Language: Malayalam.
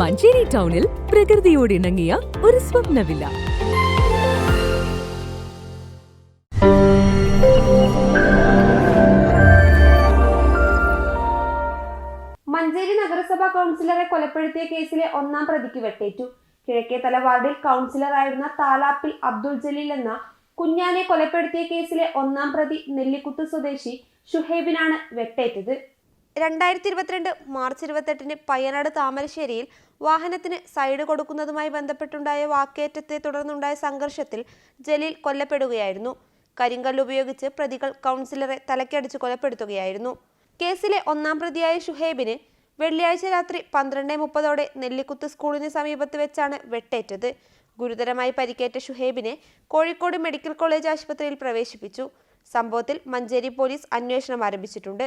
മഞ്ചേരി ടൗണിൽ പ്രകൃതിയോട് ഇണങ്ങിയ ഒരു സ്വപ്നവില്ല. മഞ്ചേരി നഗരസഭാ കൗൺസിലറെ കൊലപ്പെടുത്തിയ കേസിലെ ഒന്നാം പ്രതിക്ക് വെട്ടേറ്റു. കിഴക്കേതല വാർഡിൽ കൗൺസിലറായിരുന്ന താലാപ്പിൽ അബ്ദുൾ ജലീൽ എന്ന കുഞ്ഞാനെ കൊലപ്പെടുത്തിയ കേസിലെ ഒന്നാം പ്രതി നെല്ലിക്കുത്ത് സ്വദേശി ഷുഹേബിനാണ് വെട്ടേറ്റത്. രണ്ടായിരത്തി ഇരുപത്തിരണ്ട് മാർച്ച് ഇരുപത്തെട്ടിന് പയ്യനാട് താമരശ്ശേരിയിൽ വാഹനത്തിന് സൈഡ് കൊടുക്കുന്നതുമായി ബന്ധപ്പെട്ടുണ്ടായ വാക്കേറ്റത്തെ തുടർന്നുണ്ടായ സംഘർഷത്തിൽ ജലീൽ കൊല്ലപ്പെടുകയായിരുന്നു. കരിങ്കല്ല് ഉപയോഗിച്ച് പ്രതികൾ കൗൺസിലറെ തലക്കടിച്ച് കൊലപ്പെടുത്തുകയായിരുന്നു. കേസിലെ ഒന്നാം പ്രതിയായ ഷുഹേബിന് വെള്ളിയാഴ്ച രാത്രി പന്ത്രണ്ട് മുപ്പതോടെ നെല്ലിക്കുത്ത് സ്കൂളിന് സമീപത്ത് വെച്ചാണ് വെട്ടേറ്റത്. ഗുരുതരമായി പരിക്കേറ്റ ഷുഹേബിനെ കോഴിക്കോട് മെഡിക്കൽ കോളേജ് ആശുപത്രിയിൽ പ്രവേശിപ്പിച്ചു. സംഭവത്തിൽ മഞ്ചേരി പോലീസ് അന്വേഷണം ആരംഭിച്ചിട്ടുണ്ട്.